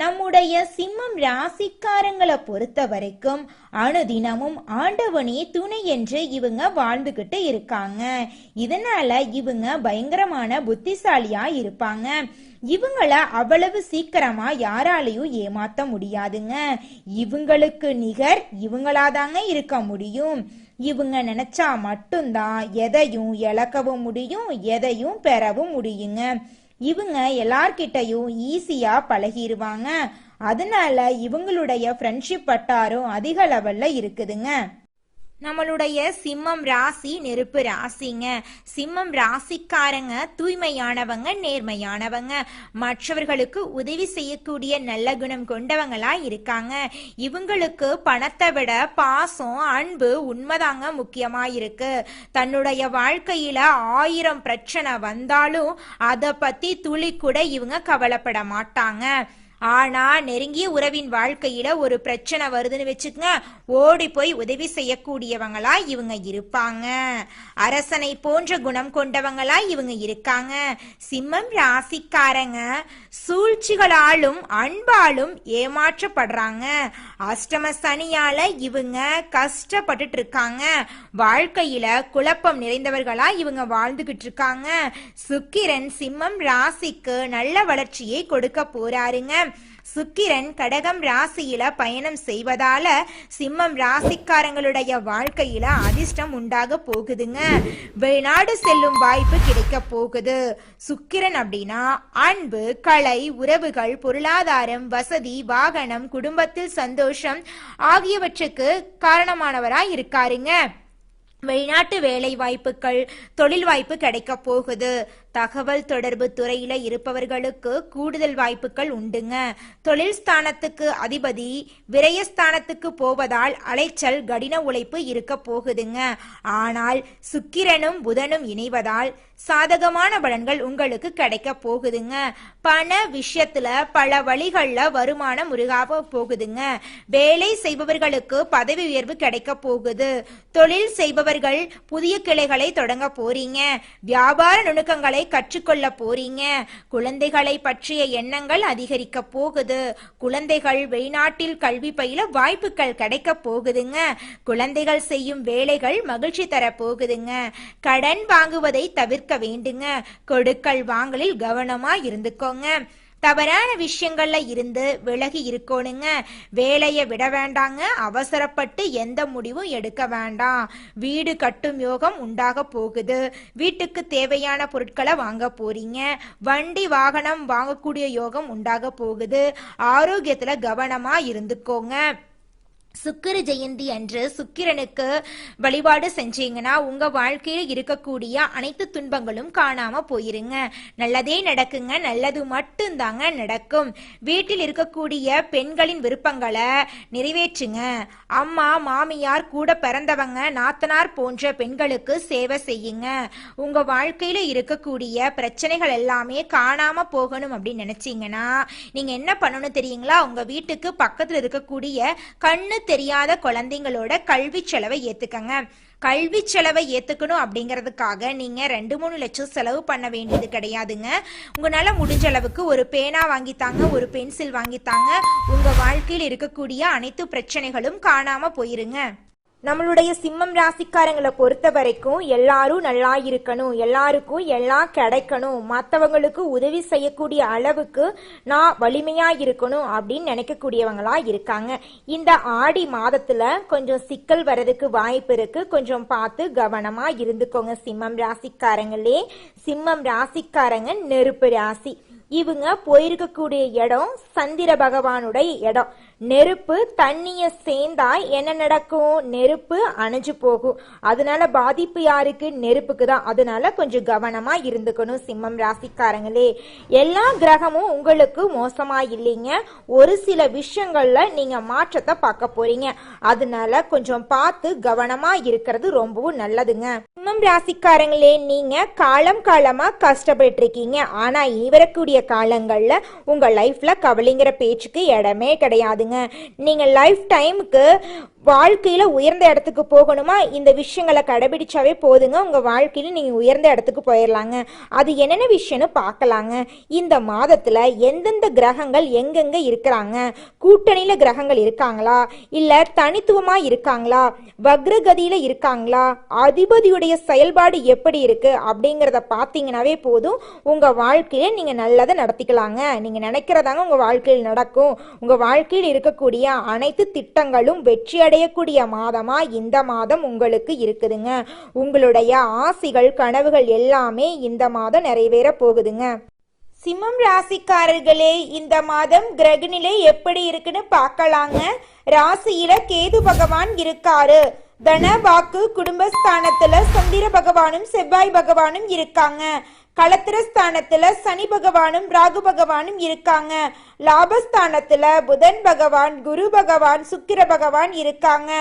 நம்முடைய சிம்மம் ராசிக்காரங்களை பொறுத்த வரைக்கும் அனுதினமும் ஆண்டவனே துணை என்று இவங்க வாழ்ந்துகிட்டு இருக்காங்க. இதனால இவங்க பயங்கரமான புத்திசாலியா இருப்பாங்க. இவங்கள அவ்வளவு சீக்கிரமா யாராலையும் ஏமாத்த முடியாதுங்க. இவங்களுக்கு நிகர் இவங்களாதாங்க இருக்க முடியும். இவங்க நினைச்சா மட்டும்தான் எதையும் இழக்கவும் முடியும் எதையும் பெறவும் முடியுங்க. இவங்க எல்லார்கிட்டையும் ஈஸியா பழகிடுவாங்க அதனால இவங்களுடைய ஃப்ரெண்ட்ஷிப் வட்டாரம் அதிக லெவல்ல இருக்குதுங்க. நம்மளுடைய சிம்மம் ராசி நெருப்பு ராசிங்க. சிம்மம் ராசிக்காரங்க தூய்மையானவங்க நேர்மையானவங்க. மற்றவர்களுக்கு உதவி செய்யக்கூடிய நல்ல குணம் கொண்டவங்களா இருக்காங்க. இவங்களுக்கு பணத்தை விட பாசம் அன்பு உண்மைதாங்க முக்கியமா இருக்கு. தன்னுடைய வாழ்க்கையில ஆயிரம் பிரச்சனை வந்தாலும் அதை பத்தி துளி கூட இவங்க கவலைப்பட மாட்டாங்க. ஆனா நெருங்கிய உறவின் வாழ்க்கையில ஒரு பிரச்சனை வருதுன்னு வச்சுக்கங்க ஓடி போய் உதவி செய்யக்கூடியவங்களா இவங்க இருப்பாங்க. அரசனை போன்ற குணம் கொண்டவங்களா இவங்க இருக்காங்க. சிம்மம் ராசிக்காரங்க சூழ்ச்சிகளாலும் அன்பாலும் ஏமாற்றப்படுறாங்க. அஷ்டம சனியால இவங்க கஷ்டப்பட்டுட்டு இருக்காங்க. வாழ்க்கையில குழப்பம் நிறைந்தவர்களா இவங்க வாழ்ந்துகிட்டு இருக்காங்க. சுக்கிரன் சிம்மம் ராசிக்கு நல்ல வளர்ச்சியை கொடுக்க போறாருங்க. சுக்கிரன் கடகம் ராசியில பயணம் செய்வதால சிம்மம் ராசிக்காரங்களுடைய வாழ்க்கையில அதிர்ஷ்டம் உண்டாக போகுதுங்க. வெளிநாடு செல்லும் வாய்ப்பு கிடைக்க போகுது. சுக்கிரன் அப்படின்னா அன்பு கலை உறவுகள் பொருளாதாரம் வசதி வாகனம் குடும்பத்தில் சந்தோஷம் ஆகியவற்றுக்கு காரணமானவராய் இருக்காருங்க. வெளிநாட்டு வேலை வாய்ப்புகள் தொழில் வாய்ப்பு கிடைக்க போகுது. தகவல் தொடர்பு துறையில இருப்பவர்களுக்கு கூடுதல் வாய்ப்புகள் உண்டுங்க. தொழில் ஸ்தானத்துக்கு அதிபதி விரயஸ்தானத்துக்கு போவதால் அலைச்சல் கடின உழைப்பு இருக்க போகுதுங்க. ஆனால் சுக்கிரனும் புதனும் இணைவதால் சாதகமான பலன்கள் உங்களுக்கு கிடைக்க போகுதுங்க. பண விஷயத்துல பல வழிகள்ல வருமானம் உருகாக போகுதுங்க. வேலை செய்பவர்களுக்கு பதவி உயர்வு கிடைக்க போகுது. தொழில் அவர்கள் புதிய கிளைகளை தொடங்க போறீங்க. வியாபார நுணுக்கங்களை கற்றுக்கொள்ள போறீங்க. குழந்தைகளை பற்றிய எண்ணங்கள் அதிகரிக்க போகுது. குழந்தைகள் வெளிநாட்டில் கல்வி பயில வாய்ப்புகள் கிடைக்க போகுதுங்க. குழந்தைகள் செய்யும் வேலைகள் மகிழ்ச்சி தர போகுதுங்க. கடன் வாங்குவதை தவிர்க்க வேண்டுங்க. கொடுக்கல் வாங்கலில் கவனமா இருந்துக்கோங்க. தவறான விஷயங்கள்ல இருந்து விலகி இருக்கணுங்க. வேலையை விட வேண்டாங்க. அவசரப்பட்டு எந்த முடிவும் எடுக்க வேண்டாம். வீடு கட்டும் யோகம் உண்டாக போகுது. வீட்டுக்கு தேவையான பொருட்களை வாங்க போறீங்க. வண்டி வாகனம் வாங்கக்கூடிய யோகம் உண்டாக போகுது. ஆரோக்கியத்துல கவனமா இருந்துக்கோங்க. சுக்கிர ஜெயந்தி அன்று சுக்கிரனுக்கு வழிபாடு செஞ்சீங்கன்னா உங்க வாழ்க்கையில இருக்கக்கூடிய அனைத்து துன்பங்களும் காணாம போயிருங்க. நல்லதே நடக்குங்க நல்லது மட்டும்தாங்க நடக்கும். வீட்டில் இருக்கக்கூடிய பெண்களின் விருப்பங்களை நிறைவேற்றுங்க. அம்மா மாமியார் கூட பிறந்தவங்க நாத்தனார் போன்ற பெண்களுக்கு சேவை செய்யுங்க. உங்க வாழ்க்கையில இருக்கக்கூடிய பிரச்சனைகள் எல்லாமே காணாம போகணும் அப்படின்னு நினைச்சீங்கன்னா நீங்க என்ன பண்ணணும் தெரியுங்களா? உங்க வீட்டுக்கு பக்கத்துல இருக்கக்கூடிய கண்ணு தெரியாத குழந்தைங்களோட கல்வி செலவை ஏத்துக்கங்க. கல்வி செலவை ஏத்துக்கணும் அப்படிங்கிறதுக்காக நீங்க ரெண்டு மூணு லட்சம் செலவு பண்ண வேண்டியது கிடையாதுங்க. உங்களால முடிஞ்ச அளவுக்கு ஒரு பேனா வாங்கித்தாங்க ஒரு பென்சில் வாங்கித்தாங்க உங்க வாழ்க்கையில் இருக்கக்கூடிய அனைத்து பிரச்சனைகளும் காணாம போயிருங்க. நம்மளுடைய சிம்மம் ராசிக்காரங்களை பொறுத்த வரைக்கும் எல்லாரும் நல்லா இருக்கணும் எல்லாருக்கும் எல்லாம் கிடைக்கணும் மற்றவங்களுக்கு உதவி செய்யக்கூடிய அளவுக்கு நான் வலிமையா இருக்கணும் அப்படின்னு நினைக்கக்கூடியவங்களா இருக்காங்க. இந்த ஆடி மாதத்துல கொஞ்சம் சிக்கல் வர்றதுக்கு வாய்ப்பு இருக்கு. கொஞ்சம் பார்த்து கவனமா இருந்துக்கோங்க சிம்மம் ராசிக்காரங்களே. சிம்மம் ராசிக்காரங்க நெருப்பு ராசி. இவங்க போயிருக்கக்கூடிய இடம் சந்திர பகவானுடைய இடம். நெருப்பு தண்ணிய சேர்ந்தா என்ன நடக்கும்? நெருப்பு அணைஞ்சு போகும். அதனால பாதிப்பு யாருக்கு? நெருப்புக்கு தான் அதனால கொஞ்சம் கவனமா இருந்துக்கணும் சிம்மம் ராசிக்காரங்களே. எல்லா கிரகமும் உங்களுக்கு மோசமா இல்லைங்க. ஒரு சில விஷயங்கள்ல நீங்க மாற்றத்தை பார்க்க போறீங்க. அதனால கொஞ்சம் பார்த்து கவனமா இருக்கிறது ரொம்பவும் நல்லதுங்க. சிம்மம் ராசிக்காரங்களே நீங்க காலம் காலமா கஷ்டப்பட்டு இருக்கீங்க. ஆனா இவரக்கூடிய காலங்கள்ல உங்க லைஃப்ல கவலைங்கிற பேச்சுக்கு இடமே கிடையாதுங்க நீங்கள் லைஃப் டைமுக்கு வாழ்க்கையில் உயர்ந்த இடத்துக்கு போகணுமா? இந்த விஷயங்களை கடைபிடிச்சாவே போதுங்க. உங்கள் வாழ்க்கையில் நீங்கள் உயர்ந்த இடத்துக்கு போயிடலாங்க அது என்னென்ன விஷயம்னு பார்க்கலாங்க. இந்த மாதத்தில் எந்தெந்த கிரகங்கள் எங்கெங்கே இருக்கிறாங்க? கூட்டணியில் கிரகங்கள் இருக்காங்களா? இல்லை தனித்துவமாக இருக்காங்களா? வக்ரகதியில் இருக்காங்களா? அதிபதியுடைய செயல்பாடு எப்படி இருக்குது அப்படிங்கிறத பார்த்தீங்கன்னாவே போதும். உங்கள் வாழ்க்கையில் நீங்கள் நல்லதை நடத்திக்கலாங்க. நீங்கள் நினைக்கிறதாங்க உங்கள் வாழ்க்கையில் நடக்கும். உங்கள் வாழ்க்கையில் இருக்கக்கூடிய அனைத்து திட்டங்களும் வெற்றியடை அடையக்கூடிய மாதமா இந்த மாதம் உங்களுக்கு இருக்குதுங்க. உங்களுடைய ஆசைகள் கனவுகள் எல்லாமே இந்த மாதம் நிறைவேற போகுதுங்க. சிம்மம் ராசிக்காரர்களே இந்த மாதம் கிரகநிலை எப்படி இருக்குன்னு பார்க்கலாங்க. ராசியில கேது பகவான் இருக்காரு. தன வாக்கு குடும்பஸ்தானத்துல சந்திர பகவானும் செவ்வாய் பகவானும் இருக்காங்க. களத்திரஸ்தானத்துல சனி பகவானும் ராகு பகவானும் இருக்காங்க. லாபஸ்தானத்துல புதன் பகவான் குரு பகவான் சுக்கிர பகவான் இருக்காங்க.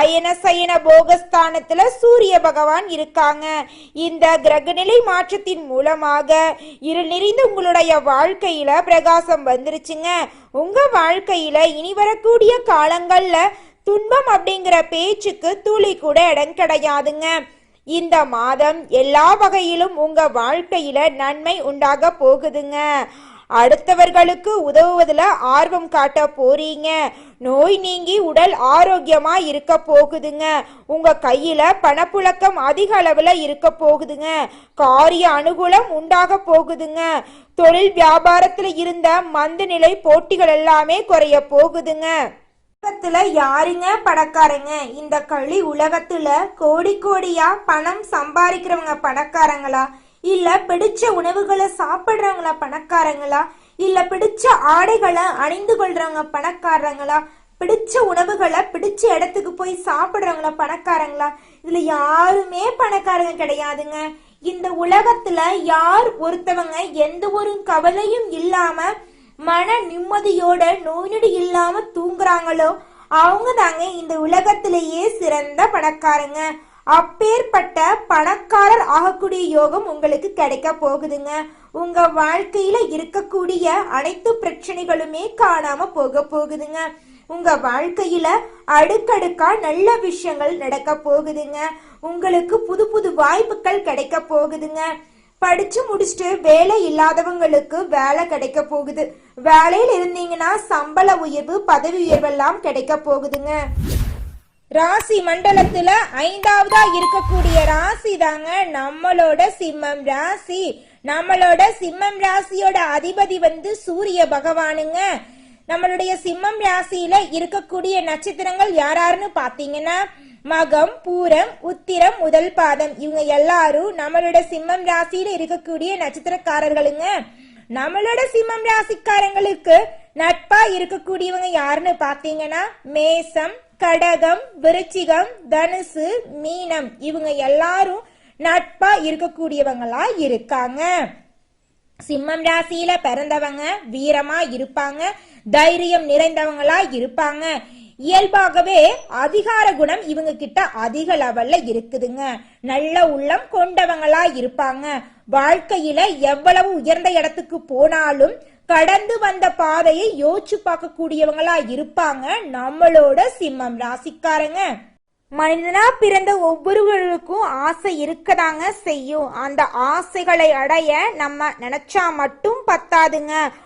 அயன சயன போகஸ்தானத்துல சூரிய பகவான் இருக்காங்க. இந்த கிரகநிலை மாற்றத்தின் மூலமாக இருள் நிறைந்த உங்களுடைய வாழ்க்கையில பிரகாசம் வந்துருச்சுங்க. உங்க வாழ்க்கையில இனி வரக்கூடிய காலங்கள்ல துன்பம் அப்படிங்கிற பேச்சுக்கு துளி கூட இடம் கிடையாதுங்க. இந்த மாதம் எல்லா வகையிலும் உங்க வாழ்க்கையில நன்மை உண்டாக போகுதுங்க. அடுத்தவர்களுக்கு உதவுவதில் ஆர்வம் காட்ட போறீங்க. நோய் நீங்கி உடல் ஆரோக்கியமா இருக்க போகுதுங்க. உங்க கையில பணப்புழக்கம் அதிக அளவுல இருக்க போகுதுங்க. காரிய அனுகூலம் உண்டாக போகுதுங்க. தொழில் வியாபாரத்துல இருந்த மந்த நிலை போட்டிகள் எல்லாமே குறைய போகுதுங்க. உலகத்துல யாருங்க பணக்காரங்க? இந்த களி உலகத்துல கோடி கோடியா பணம் சம்பாதிக்கிறவங்க பணக்காரங்களா? இல்ல பிடிச்ச உணவுகளை சாப்பிடுறவங்களா பணக்காரங்களா? இல்ல பிடிச்ச ஆடைகளை அணிந்து கொள்றவங்க பணக்காரங்களா? பிடிச்ச உணவுகளை பிடிச்ச இடத்துக்கு போய் சாப்பிடுறவங்களா பணக்காரங்களா? இதுல யாருமே பணக்காரங்க கிடையாதுங்க. இந்த உலகத்துல யார் ஒருத்தவங்க எந்த ஒரு கவலையும் இல்லாம மன நிம்மதியோட நோய் நொடி இல்லாம தூங்குறாங்களோ அவங்க தாங்க இந்த உலகத்திலேயே சிறந்த பணக்காரங்க. அப்பேற்பட்ட பணக்காரர் ஆகக்கூடிய யோகம் உங்களுக்கு கிடைக்க போகுதுங்க. உங்க வாழ்க்கையில இருக்கக்கூடிய அனைத்து பிரச்சனைகளுமே காணாம போக போகுதுங்க. உங்க வாழ்க்கையில அடுக்கடுக்கா நல்ல விஷயங்கள் நடக்க போகுதுங்க. உங்களுக்கு புது புது வாய்ப்புகள் கிடைக்க போகுதுங்க. படிச்சு முடிச்சுட்டு வேலை இல்லாதவங்களுக்கு வேலை கிடைக்க போகுது. வேலையில் இருந்தீங்கன்னா சம்பள உயர்வு பதவி உயர்வெல்லாம் கிடைக்க போகுதுங்க. ராசி மண்டலத்துல ஐந்தாவதா இருக்கக்கூடிய ராசி தாங்க நம்மளோட சிம்மம் ராசி. நம்மளோட சிம்மம் ராசியோட அதிபதி வந்து சூரிய பகவானுங்க. நம்மளுடைய சிம்மம் ராசியில இருக்கக்கூடிய நட்சத்திரங்கள் யாராருன்னு பாத்தீங்கன்னா மகம் பூரம் உத்திரம் முதல் பாதம். இவங்க எல்லாரும் நம்மளோட சிம்மம் ராசியில இருக்கக்கூடிய நட்சத்திரக்காரர்களுங்க. நம்மளோட சிம்மம் ராசிக்காரங்களுக்கு நட்பா இருக்கக்கூடியவங்க யாருன்னு பாத்தீங்கன்னா மேசம் கடகம் விருச்சிகம் தனுசு மீனம். இவங்க எல்லாரும் நட்பா இருக்கக்கூடியவங்களா இருக்காங்க. சிம்மம் ராசியில பிறந்தவங்க வீரமா இருப்பாங்க தைரியம் நிறைந்தவங்களா இருப்பாங்க. இயல்பாகவே அதிகார குணம் இவங்க கிட்ட அதிக லெவல்ல இருக்குதுங்க. நல்ல உள்ளம் கொண்டவங்களா இருப்பாங்க. வாழ்க்கையில எவ்வளவு உயர்ந்த இடத்துக்கு போனாலும் கடந்து வந்த பாதையை யோசிச்சு பார்க்கக்கூடியவங்களா இருப்பாங்க. நம்மளோட சிம்மம் ராசிக்காரங்க. மனிதனா பிறந்த ஒவ்வொருவருக்கும் ஆசை இருக்கதாங்க செய்யும். அந்த ஆசைகளை அடைய நம்ம நினைச்சா மட்டும் பத்தாதுங்க.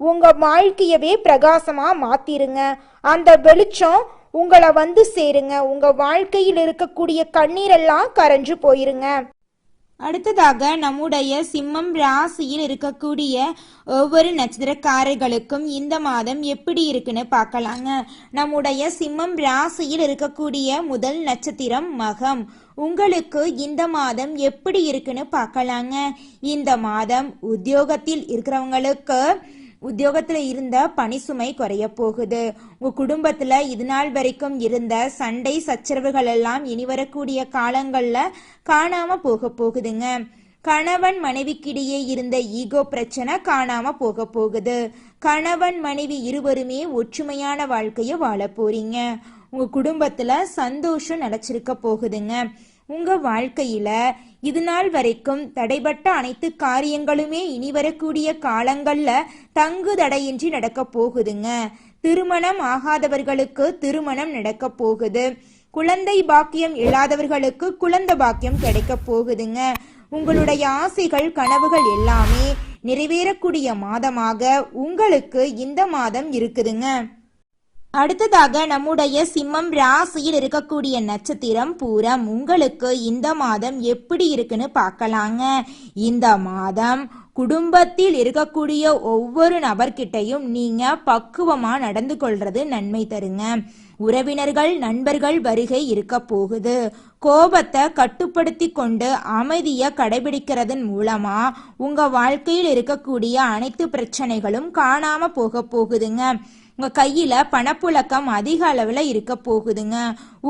உங்க வாழ்க்கையவே பிரகாசமா மாத்திருங்க. அந்த வெளிச்சம் உங்களை வந்து சேருங்க. உங்க வாழ்க்கையில் இருக்கக்கூடிய கண்ணீரெல்லாம் கரைஞ்சு போயிருங்க. அடுத்ததாக நம்முடைய சிம்மம் ராசியில் இருக்கக்கூடிய ஒவ்வொரு நட்சத்திரக்காரர்களுக்கும் இந்த மாதம் எப்படி இருக்குன்னு பார்க்கலாங்க. நம்முடைய சிம்மம் ராசியில் இருக்கக்கூடிய முதல் நட்சத்திரம் மகம். உங்களுக்கு இந்த மாதம் எப்படி இருக்குன்னு பார்க்கலாங்க. இந்த மாதம் உத்தியோகத்தில் இருக்கிறவங்களுக்கு உத்தியோகத்துல இருந்த பணி சுமை குறைய போகுது. உங்க குடும்பத்துல இது நாள் வரைக்கும் இருந்த சண்டை சச்சரவுகள் எல்லாம் இனி வரக்கூடிய காலங்கள்ல காணாம போக போகுதுங்க. கணவன் மனைவிக்கிடையே இருந்த ஈகோ பிரச்சனை காணாம போக போகுது. கணவன் மனைவி இருவருமே ஒற்றுமையான வாழ்க்கையை வாழ போறீங்க. உங்க குடும்பத்துல சந்தோஷம் நிலைச்சிருக்க போகுதுங்க. உங்கள் வாழ்க்கையில் இது நாள் வரைக்கும் தடைபட்ட அனைத்து காரியங்களுமே இனி வரக்கூடிய காலங்களில் தங்கு தடையின்றி நடக்க போகுதுங்க. திருமணம் ஆகாதவர்களுக்கு திருமணம் நடக்க போகுது. குழந்தை பாக்கியம் இல்லாதவர்களுக்கு குழந்தை பாக்கியம் கிடைக்க போகுதுங்க. உங்களுடைய ஆசைகள் கனவுகள் எல்லாமே நிறைவேறக்கூடிய மாதமாக உங்களுக்கு இந்த மாதம் இருக்குதுங்க. அடுத்ததாக நம்முடைய சிம்மம் ராசியில் இருக்கக்கூடிய நட்சத்திரம் பூரம். உங்களுக்கு இந்த மாதம் எப்படி இருக்குன்னு பார்க்கலாங்க. இந்த மாதம் குடும்பத்தில் இருக்கக்கூடிய ஒவ்வொரு நபர்கிட்டையும் நீங்க பக்குவமா நடந்து கொள்றது நன்மை தருங்க. உறவினர்கள் நண்பர்கள் வருகை இருக்க போகுது. கோபத்தை கட்டுப்படுத்தி கொண்டு அமைதியை கடைபிடிக்கிறதன் மூலமா உங்க வாழ்க்கையில் இருக்கக்கூடிய அனைத்து பிரச்சனைகளும் காணாம போக போகுதுங்க. உங்கள் கையில் பணப்புழக்கம் அதிக அளவில் இருக்க போகுதுங்க.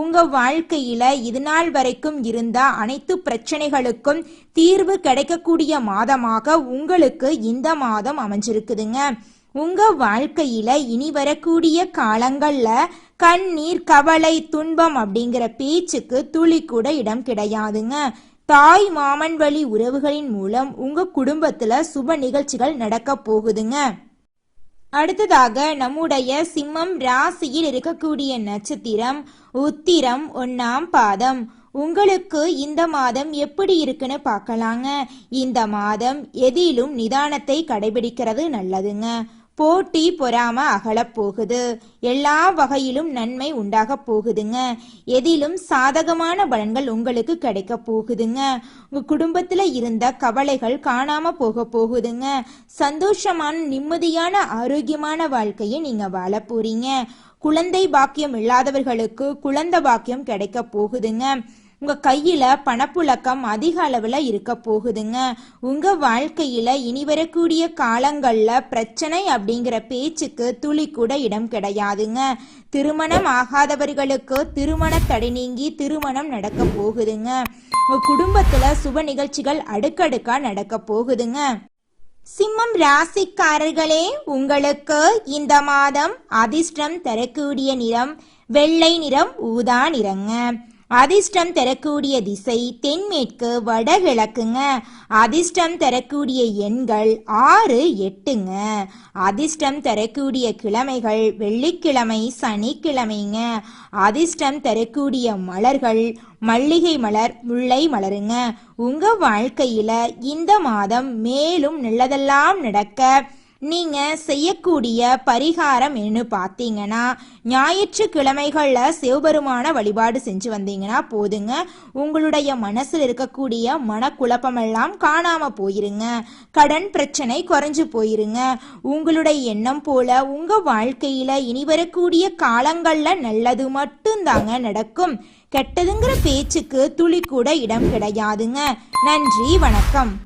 உங்கள் வாழ்க்கையில் இது நாள் வரைக்கும் இருந்த அனைத்து பிரச்சனைகளுக்கும் தீர்வு கிடைக்கக்கூடிய மாதமாக உங்களுக்கு இந்த மாதம் அமைஞ்சிருக்குதுங்க. உங்கள் வாழ்க்கையில் இனி வரக்கூடிய காலங்களில் கண்ணீர் கவலை துன்பம் அப்படிங்கிற பேச்சுக்கு துளி கூட இடம் கிடையாதுங்க. தாய் மாமன் வழி உறவுகளின் மூலம் உங்கள் குடும்பத்தில் சுப நிகழ்ச்சிகள் நடக்க போகுதுங்க. அடுத்ததாக நம்முடைய சிம்மம் ராசியில் இருக்கக்கூடிய நட்சத்திரம் உத்திரம் ஒன்னாம் பாதம். உங்களுக்கு இந்த மாதம் எப்படி இருக்குன்னு பார்க்கலாங்க. இந்த மாதம் எதிலும் நிதானத்தை கடைபிடிக்கிறது நல்லதுங்க. போட்டி பொறாம அகலப் போகுது. எல்லா வகையிலும் நன்மை உண்டாக போகுதுங்க. எதிலும் சாதகமான பலன்கள் உங்களுக்கு கிடைக்க போகுதுங்க. உங்க குடும்பத்துல இருந்த கவலைகள் காணாம போக போகுதுங்க. சந்தோஷமான நிம்மதியான ஆரோக்கியமான வாழ்க்கையை நீங்க வாழ போறீங்க. குழந்தை பாக்கியம் இல்லாதவர்களுக்கு குழந்தை பாக்கியம் கிடைக்க போகுதுங்க. உங்க கையில பணப்புழக்கம் அதிக அளவுல இருக்க போகுதுங்க. உங்க வாழ்க்கையில இனி வரக்கூடிய காலங்கள்ல பிரச்சனை அப்படிங்கிற பேச்சுக்கு துளி கூட இடம் கிடையாதுங்க. திருமணம் ஆகாதவர்களுக்கு திருமண தடை நீங்கி திருமணம் நடக்க போகுதுங்க. உங்க குடும்பத்துல சுப நிகழ்ச்சிகள் அடுக்கடுக்கா நடக்க போகுதுங்க. சிம்மம் ராசிக்காரர்களே உங்களுக்கு இந்த மாதம் அதிர்ஷ்டம் தரக்கூடிய நிறம் வெள்ளை நிறம் ஊதா நிறங்க. அதிர்ஷ்டம் தரக்கூடிய திசை தென்மேற்கு வடகிழக்குங்க. அதிர்ஷ்டம் தரக்கூடிய எண்கள் ஆறு எட்டுங்க. அதிர்ஷ்டம் தரக்கூடிய கிழமைகள் வெள்ளிக்கிழமை சனிக்கிழமைங்க. அதிர்ஷ்டம் தரக்கூடிய மலர்கள் மல்லிகை மலர் முல்லை மலருங்க. உங்க வாழ்க்கையில இந்த மாதம் மேலும் நல்லதெல்லாம் நடக்க நீங்கள் செய்யக்கூடிய பரிகாரம் என்னன்னு பார்த்தீங்கன்னா ஞாயிற்றுக்கிழமைகளில் சிவபெருமான வழிபாடு செஞ்சு வந்தீங்கன்னா போதுங்க. உங்களுடைய மனசில் இருக்கக்கூடிய மனக்குழப்பமெல்லாம் காணாமல் போயிருங்க. கடன் பிரச்சனை குறைஞ்சு போயிருங்க. உங்களுடைய எண்ணம் போல உங்கள் வாழ்க்கையில் இனி வரக்கூடிய காலங்களில் நல்லது மட்டும்தாங்க நடக்கும். கெட்டதுங்கிற பேச்சுக்கு துளி கூட இடம் கிடையாதுங்க. நன்றி வணக்கம்.